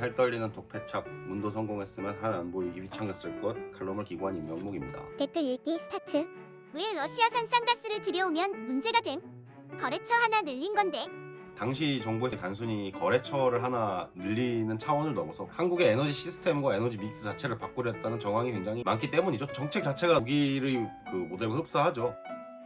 살 떨리는 독패착 문도 성공했으면 한 안 보이기 휘청였을 것 칼럼을 기고한 임명목입니다. 댓글 읽기 스타트. 왜 러시아산 쌍가스를 들여오면 문제가 됨? 거래처 하나 늘린 건데. 당시 정부에서 단순히 거래처를 하나 늘리는 차원을 넘어서 한국의 에너지 시스템과 에너지 믹스 자체를 바꾸려 했다는 정황이 굉장히 많기 때문이죠. 정책 자체가 독일의 그 모델과 흡사하죠.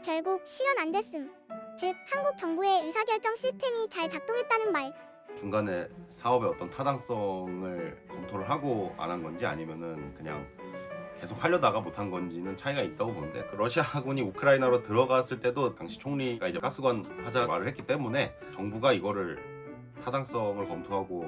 결국 실현 안 됐음. 즉 한국 정부의 의사결정 시스템이 잘 작동했다는 말. 중간에 사업의 어떤 타당성을 검토를 하고 안 한 건지 아니면은 그냥 계속 하려다가 못한 건지는 차이가 있다고 보는데 그 러시아군이 우크라이나로 들어갔을 때도 당시 총리가 이제 가스관 하자 말을 했기 때문에 정부가 이거를 타당성을 검토하고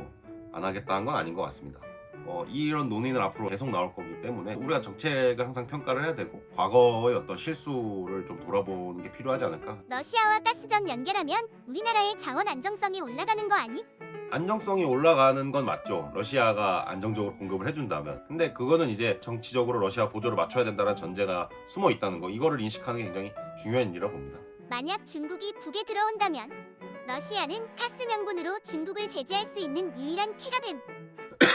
안 하겠다는 건 아닌 것 같습니다. 어, 이런 논의는 앞으로 계속 나올 거기 때문에 우리가 정책을 항상 평가를 해야 되고 과거의 어떤 실수를 좀 돌아보는 게 필요하지 않을까 러시아와 가스전 연결하면 우리나라의 자원 안정성이 올라가는 거 아니? 안정성이 올라가는 건 맞죠. 러시아가 안정적으로 공급을 해준다면. 근데 그거는 이제 정치적으로 러시아 보조를 맞춰야 된다는 전제가 숨어 있다는 거. 이거를 인식하는 게 굉장히 중요한 일이라고 봅니다. 만약 중국이 북에 들어온다면 러시아는 가스 명분으로 중국을 제재할 수 있는 유일한 키가 됨.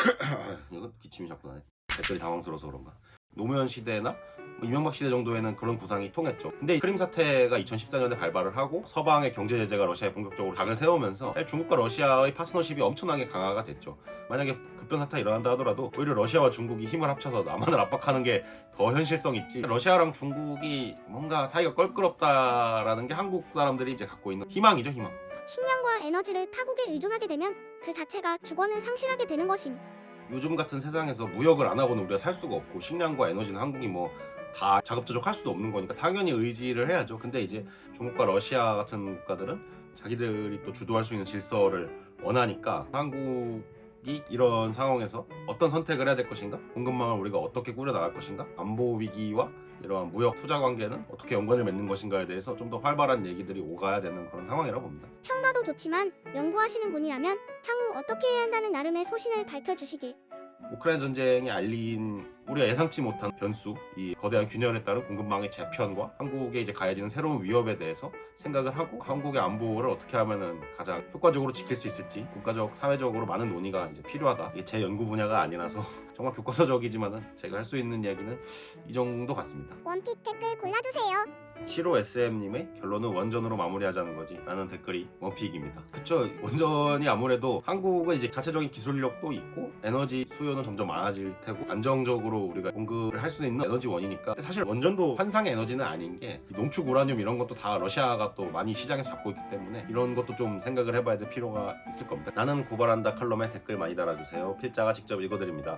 이거 기침이 자꾸 나네. 댓글이 당황스러워서 그런가. 노무현 시대나 뭐 이명박 시대 정도에는 그런 구상이 통했죠. 근데 이 크림 사태가 2014년에 발발을 하고 서방의 경제 제재가 러시아에 본격적으로 각을 세우면서 중국과 러시아의 파트너십이 엄청나게 강화가 됐죠. 만약에 급변 사태가 일어난다 하더라도 오히려 러시아와 중국이 힘을 합쳐서 남한을 압박하는 게 더 현실성 있지. 러시아랑 중국이 뭔가 사이가 껄끄럽다라는 게 한국 사람들이 이제 갖고 있는 희망이죠, 희망. 식량과 에너지를 타국에 의존하게 되면 그 자체가 주권을 상실하게 되는 것임. 요즘 같은 세상에서 무역을 안 하고는 우리가 살 수가 없고 식량과 에너지는 한국이 뭐 다 자급자족할 수도 없는 거니까 당연히 의지를 해야죠. 근데 이제 중국과 러시아 같은 국가들은 자기들이 또 주도할 수 있는 질서를 원하니까 한국 이 이런 상황에서 어떤 선택을 해야 될 것인가? 공급망을 우리가 어떻게 꾸려 나갈 것인가? 안보 위기와 이러한 무역 투자 관계는 어떻게 연관을 맺는 것인가에 대해서 좀 더 활발한 얘기들이 오가야 되는 그런 상황이라고 봅니다. 평가도 좋지만 연구하시는 분이라면 향후 어떻게 해야 한다는 나름의 소신을 밝혀주시길. 우크라이나 전쟁이 알린 우리가 예상치 못한 변수, 이 거대한 균열에 따른 공급망의 재편과 한국에 이제 가해지는 새로운 위협에 대해서 생각을 하고 한국의 안보를 어떻게 하면은 가장 효과적으로 지킬 수 있을지 국가적, 사회적으로 많은 논의가 이제 필요하다. 이게 제 연구 분야가 아니라서 정말 교과서적이지만은 제가 할 수 있는 이야기는 이 정도 같습니다. 원픽 댓글 골라주세요. 75SM님의 결론은 원전으로 마무리하자는 거지 라는 댓글이 원픽입니다. 그쵸 원전이 아무래도 한국은 이제 자체적인 기술력도 있고 에너지 수요 는 점점 많아질 테고 안정적으로 우리가 공급을 할 수 있는 에너지원이니까 사실 원전도 환상의 에너지는 아닌 게 농축 우라늄 이런 것도 다 러시아가 또 많이 시장에서 잡고 있기 때문에 이런 것도 좀 생각을 해봐야 될 필요가 있을 겁니다. 나는 고발한다 칼럼에 댓글 많이 달아주세요. 필자가 직접 읽어드립니다.